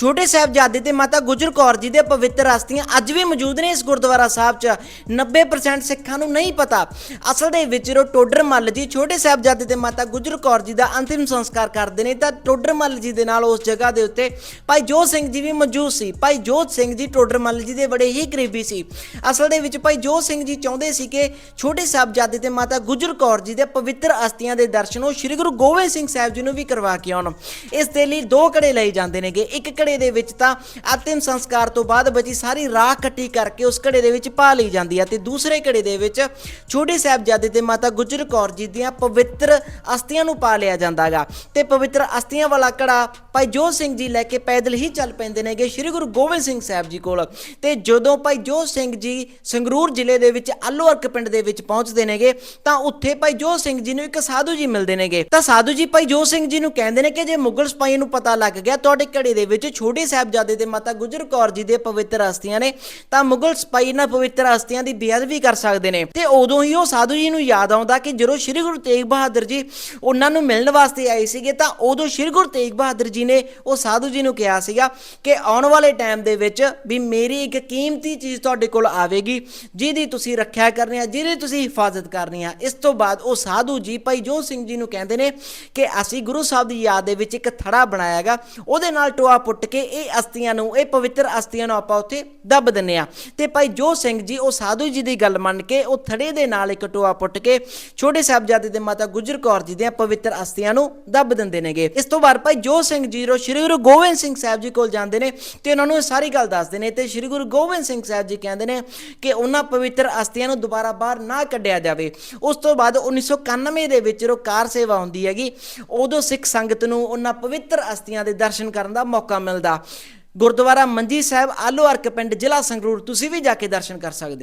ਛੋਟੇ ਸਾਹਿਬਜ਼ਾਦੇ ਤੇ ਮਾਤਾ ਗੁਜਰ ਕੌਰ ਜੀ ਦੇ ਪਵਿੱਤਰ ਅਸਥੀਆਂ ਅੱਜ ਵੀ ਮੌਜੂਦ ਨੇ ਇਸ ਗੁਰਦੁਆਰਾ ਸਾਹਿਬ 'ਚ। 90% ਸਿੱਖਾਂ ਨੂੰ ਨਹੀਂ ਪਤਾ। ਅਸਲ ਦੇ ਵਿੱਚ ਜੋ ਟੋਡਰ ਮੱਲ ਜੀ ਛੋਟੇ ਸਾਹਿਬਜ਼ਾਦੇ ਤੇ ਮਾਤਾ ਗੁਜਰ ਕੌਰ ਜੀ ਦਾ ਅੰਤਿਮ ਸੰਸਕਾਰ ਕਰਦੇ ਨੇ, ਤਾਂ ਟੋਡਰ ਮੱਲ ਜੀ ਦੇ ਨਾਲ ਉਸ ਜਗ੍ਹਾ ਦੇ ਉੱਤੇ ਭਾਈ ਜੋਤ ਸਿੰਘ ਜੀ ਵੀ ਮੌਜੂਦ ਸੀ। ਭਾਈ ਜੋਤ ਸਿੰਘ ਜੀ ਟੋਡਰ ਮੱਲ ਜੀ ਦੇ ਬੜੇ ਹੀ ਕਰੀਬੀ ਸੀ। ਅਸਲ ਦੇ ਵਿੱਚ ਭਾਈ ਜੋਤ ਸਿੰਘ ਜੀ ਚਾਹੁੰਦੇ ਸੀ ਕਿ ਛੋਟੇ ਸਾਹਿਬਜ਼ਾਦੇ ਤੇ ਮਾਤਾ ਗੁਜਰ ਕੌਰ ਜੀ ਦੇ ਪਵਿੱਤਰ ਅਸਥੀਆਂ ਦੇ ਦਰਸ਼ਨ ਉਹ ਸ੍ਰੀ ਗੁਰੂ ਗੋਬਿੰਦ ਸਿੰਘ ਸਾਹਿਬ ਜੀ ਨੂੰ ਵੀ ਕਰਵਾ ਕੇ ਆਉਣ। ਇਸ ਦੇ ਲਈ ਦੋ ਕੜੇ ਲਏ ਜਾਂਦੇ ਨੇਗੇ। ਇੱਕ ਕੜੇ ਦੇ ਵਿੱਚ ਤਾਂ ਅੰਤਿਮ ਸੰਸਕਾਰ ਤੋਂ ਬਾਅਦ ਬਚੀ ਸਾਰੀ ਰਾਖ ਇਕੱਠੀ ਕਰਕੇ ਉਸ ਕੜੇ ਦੇ ਵਿੱਚ ਪਾ ਲਈ ਜਾਂਦੀ ਹੈ ਤੇ ਦੂਸਰੇ ਕੜੇ ਦੇ ਵਿੱਚ ਛੋਟੇ ਸਾਹਿਬਜ਼ਾਦੇ ਤੇ ਮਾਤਾ ਗੁਜਰ ਕੌਰ ਜੀ ਦੀਆਂ ਪਵਿੱਤਰ ਅਸਥੀਆਂ ਨੂੰ ਪਾ ਲਿਆ ਜਾਂਦਾਗਾ ਤੇ ਪਵਿੱਤਰ ਅਸਥੀਆਂ ਵਾਲਾ ਕੜਾ ਭਾਈ ਜੋਤ ਸਿੰਘ ਜੀ ਲੈ ਕੇ ਪੈਦਲ ਹੀ ਚੱਲ ਪੈਂਦੇ ਨੇਗੇ ਸ੍ਰੀ ਗੁਰੂ ਗੋਬਿੰਦ ਸਿੰਘ ਸਾਹਿਬ ਜੀ ਕੋਲ। ਤੇ ਜਦੋਂ ਭਾਈ ਜੋਤ ਸਿੰਘ ਜੀ ਸੰਗਰੂਰ ਜ਼ਿਲ੍ਹੇ ਦੇ ਵਿੱਚ ਆਲੋਅਰਕ ਪਿੰਡ ਦੇ ਵਿੱਚ ਪਹੁੰਚਦੇ ਨੇਗੇ, ਤਾਂ ਉੱਥੇ ਭਾਈ ਜੋਤ ਸਿੰਘ ਜੀ ਨੂੰ ਇੱਕ ਸਾਧੂ ਜੀ ਮਿਲਦੇ ਨੇਗੇ। ਤਾਂ ਸਾਧੂ ਜੀ ਭਾਈ ਜੋਤ ਸਿੰਘ ਜੀ ਨੂੰ ਕਹਿੰਦੇ ਨੇ ਕਿ ਜੇ ਮੁਗਲ ਸਿਪਾਹੀਆਂ ਨੂੰ ਪਤਾ ਲੱਗ ਗਿਆ, ਤੁਹਾਡੇ ਘੜੇ ਦੇ ਵਿੱਚ ਛੋਟੇ ਸਾਹਿਬਜ਼ਾਦੇ ਤੇ ਮਾਤਾ ਗੁਜਰ ਕੌਰ ਜੀ ਦੇ ਪਵਿੱਤਰ ਅਸਥੀਆਂ ਨੇ, ਤਾਂ ਮੁਗਲ ਸਿਪਾਹੀ ਇਹਨਾਂ ਪਵਿੱਤਰ ਅਸਥੀਆਂ ਦੀ ਬੇਅਦਬੀ ਕਰ ਸਕਦੇ ਨੇ। ਤੇ ਉਦੋਂ ਹੀ ਉਹ ਸਾਧੂ ਜੀ ਨੂੰ ਯਾਦ ਆਉਂਦਾ ਕਿ ਜਦੋਂ ਸ੍ਰੀ ਗੁਰੂ ਤੇਗ ਬਹਾਦਰ ਜੀ ਉਹਨਾਂ ਨੂੰ ਮਿਲਣ ਵਾਸਤੇ ਆਏ ਸੀਗੇ, ਤਾਂ ਉਦੋਂ ਸ੍ਰੀ ਗੁਰੂ ਤੇਗ ਬਹਾਦਰ ਜੀ ਨੇ ਉਹ ਸਾਧੂ ਜੀ ਨੂੰ ਕਿਹਾ ਸੀਗਾ ਕਿ ਆਉਣ ਵਾਲੇ ਟਾਈਮ ਦੇ ਵਿੱਚ ਵੀ ਮੇਰੀ ਇੱਕ ਕੀਮਤੀ ਚੀਜ਼ ਤੁਹਾਡੇ ਕੋਲ ਆਵੇਗੀ, ਜਿਹਦੀ ਤੁਸੀਂ ਰੱਖਿਆ ਕਰਨੀ ਆ, ਜਿਹਦੀ ਤੁਸੀਂ ਹਿਫਾਜ਼ਤ ਕਰਨੀ ਆ। ਇਸ ਤੋਂ ਬਾਅਦ ਉਹ ਸਾਧੂ ਜੀ ਭਾਈ ਜੋਤ ਸਿੰਘ ਜੀ ਨੂੰ ਕਹਿੰਦੇ ਨੇ ਕਿ ਅਸੀਂ ਗੁਰੂ ਸਾਹਿਬ ਦੀ ਯਾਦ ਦੇ ਵਿੱਚ ਇੱਕ ਥੜਾ ਬਣਾਇਆਗਾ ਉਹਦੇ ਨਾਲ ਟੋਆ ਪੁੱਟ ਕੇ ਇਹ ਅਸਤੀਆਂ ਨੂੰ, ਇਹ ਪਵਿੱਤਰ ਅਸਤੀਆਂ ਨੂੰ ਆਪਾਂ ਉੱਥੇ ਦੱਬ ਦਿੰਨੇ ਆ ਤੇ ਭਾਈ ਜੋਤ ਸਿੰਘ ਜੀ, ਉਹ ਸਾਧੂ ਜੀ ਦੀ ਗੱਲ ਮੰਨ ਕੇ, ਉਹ ਥੜੇ ਦੇ ਨਾਲ ਇੱਕ ਟੋਆ ਪੁੱਟ ਕੇ ਛੋਟੇ ਸਾਹਿਬਜ਼ਾਦੇ ਦੇ ਮਾਤਾ ਗੁਜਰ ਕੌਰ ਜੀ ਦੀਆਂ ਪਵਿੱਤਰ ਅਸਤੀਆਂ ਨੂੰ ਦੱਬ ਦਿੰਦੇ ਨੇਗੇ। ਇਸ ਤੋਂ ਬਾਅਦ ਭਾਈ ਜੋਤ ਸਿੰਘ ਜੀ ਰੋ, ਸ੍ਰੀ ਗੁਰੂ ਗੋਬਿੰਦ ਸਿੰਘ ਸਾਹਿਬ ਜੀ ਕੋਲ ਜਾਂਦੇ ਨੇ ਤੇ ਉਹਨਾਂ ਨੂੰ ਇਹ ਸਾਰੀ ਗੱਲ ਦੱਸਦੇ ਨੇ ਤੇ ਸ੍ਰੀ ਗੁਰੂ ਗੋਬਿੰਦ ਸਿੰਘ ਸਾਹਿਬ ਜੀ ਕਹਿੰਦੇ ਨੇ ਕਿ ਉਹਨਾਂ ਪਵਿੱਤਰ ਅਸਤੀਆਂ ਨੂੰ ਦੁਬਾਰਾ ਬਾਹਰ ਨਾ ਕੱਢਿਆ ਜਾਵੇ। ਉਸ ਤੋਂ ਬਾਅਦ 1991 ਦੇ ਵਿੱਚ ਜਦੋਂ ਕਾਰ ਸੇਵਾ ਹੁੰਦੀ ਹੈਗੀ, ਉਦੋਂ ਸਿੱਖ ਸੰਗਤ ਨੂੰ ਉਹਨਾਂ ਪਵਿੱਤਰ ਅਸਤੀਆਂ ਦੇ ਦਰਸ਼ਨ ਕਰਨ ਦਾ ਮੌਕਾ ਮਿਲਦਾ ਗੁਰਦੁਆਰਾ ਮੰਜੀ ਸਾਹਿਬ ਆਲੋ ਅਰਕ ਪਿੰਡ ਜ਼ਿਲ੍ਹਾ ਸੰਗਰੂਰ, ਤੁਸੀਂ ਵੀ ਜਾ ਕੇ ਦਰਸ਼ਨ ਕਰ ਸਕਦੇ ਹੋ।